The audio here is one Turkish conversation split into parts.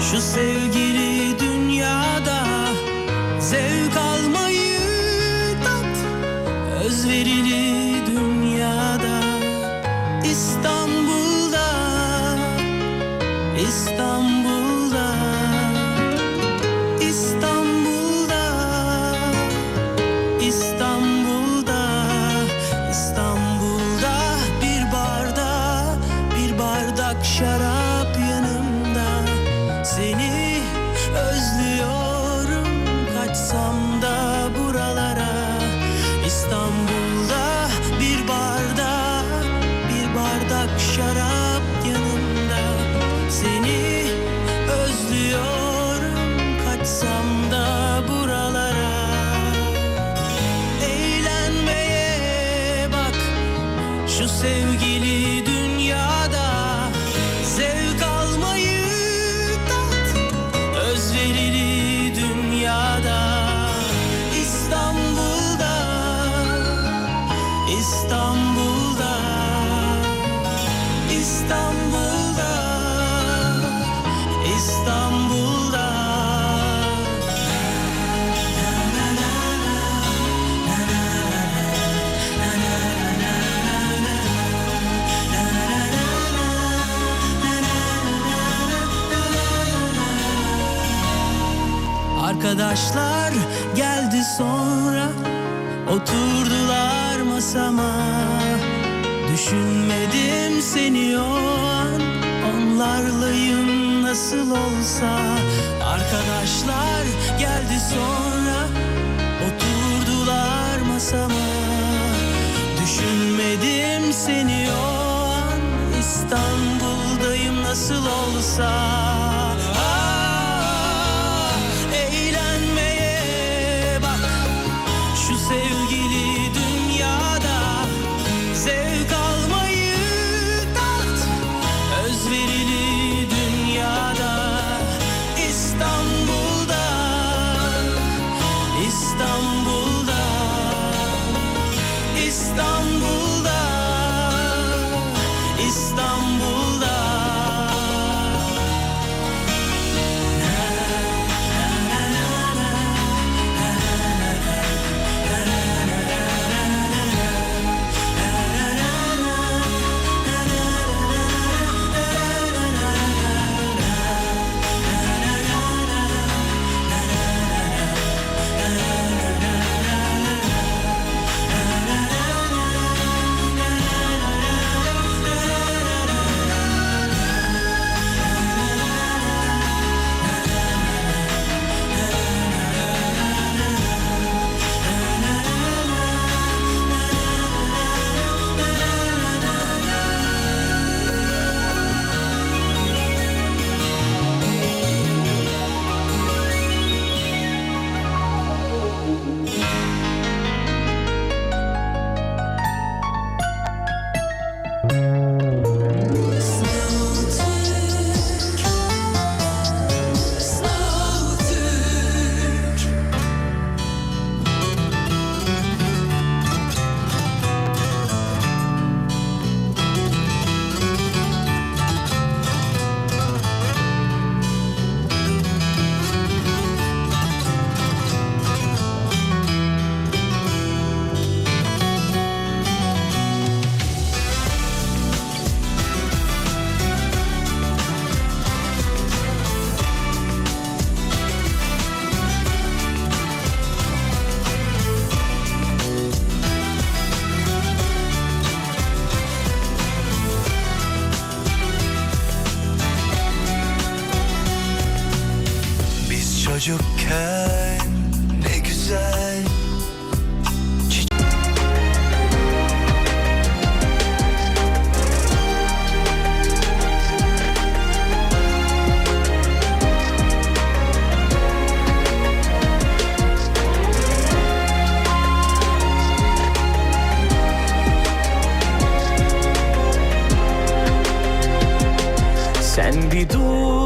Şu sevgili dünyada Zevk almayı tat. Özverili dünyada İstanbul şu Arkadaşlar geldi sonra. Oturdular masama. Düşünmedim seni o an. Onlarlayım nasıl olsa. Arkadaşlar geldi sonra. Oturdular masama. Düşünmedim seni o an. İstanbul'dayım nasıl olsa çocukken ne güzel Sen bir dur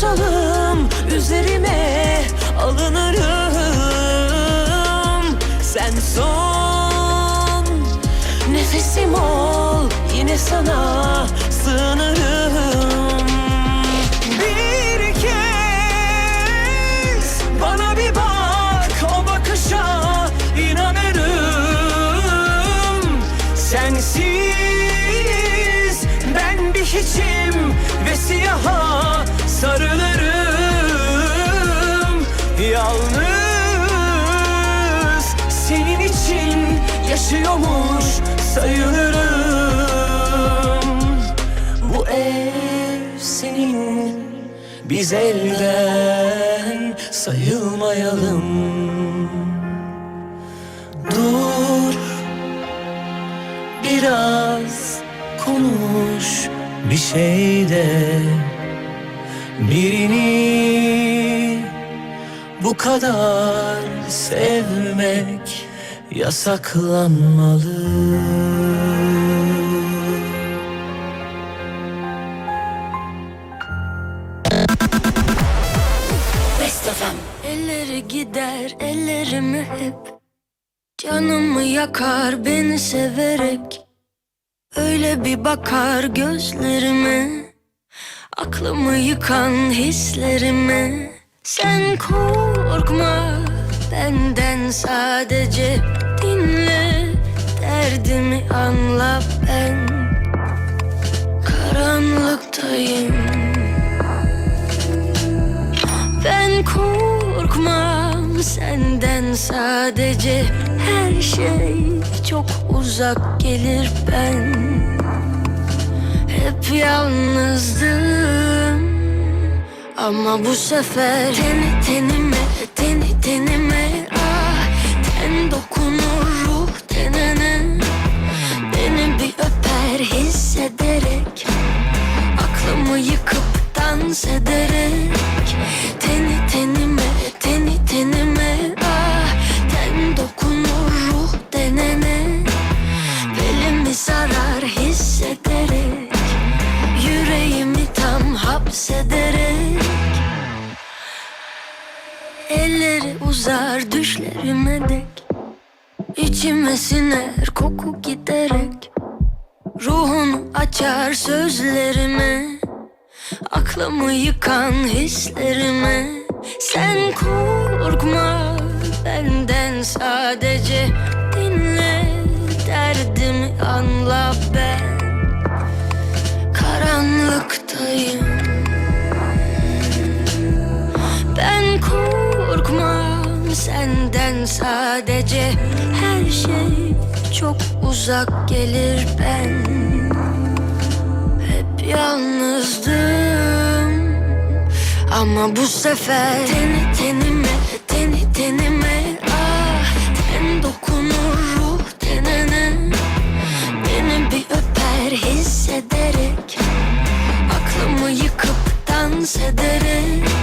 konuşalım üzerime alınırım. Sen son nefesim ol yine sana sığınırım yaşıyormuş sayılırım. Bu ev senin biz elden sayılmayalım. Dur biraz konuş bir şey de. Birini bu kadar sevmek yasaklanmalı. Elleri gider ellerimi hep. Canımı yakar beni severek. Öyle bir bakar gözlerime. Aklımı yıkan hislerime. Sen korkma benden sadece dinle Derdimi anla ben. Karanlıktayım. Ben korkmam senden sadece Her şey çok uzak gelir ben. Hep yalnızdım Ama bu sefer teni tenime, teni tenime Ten dokunur ruh tenene. Beni bir öper hissederek Aklımı yıkıp dans ederek. Teni tenime, teni tenime ah Ten dokunur ruh denene Belimi sarar hissederek Yüreğimi tam hapsederek. Elleri uzar düşlerime dek İçime siner koku giderek Ruhunu açar sözlerime. Aklımı yıkan hislerime. Sen korkma benden sadece Dinle. Derdimi anla ben. Karanlıktayım. Ben korkmam senden sadece Her şey çok uzak gelir ben. Hep yalnızdım Ama bu sefer Teni tenime, teni tenime Ah, ten dokunur ruh tenene. Beni bir öper hissederek Aklımı yıkıp dans ederek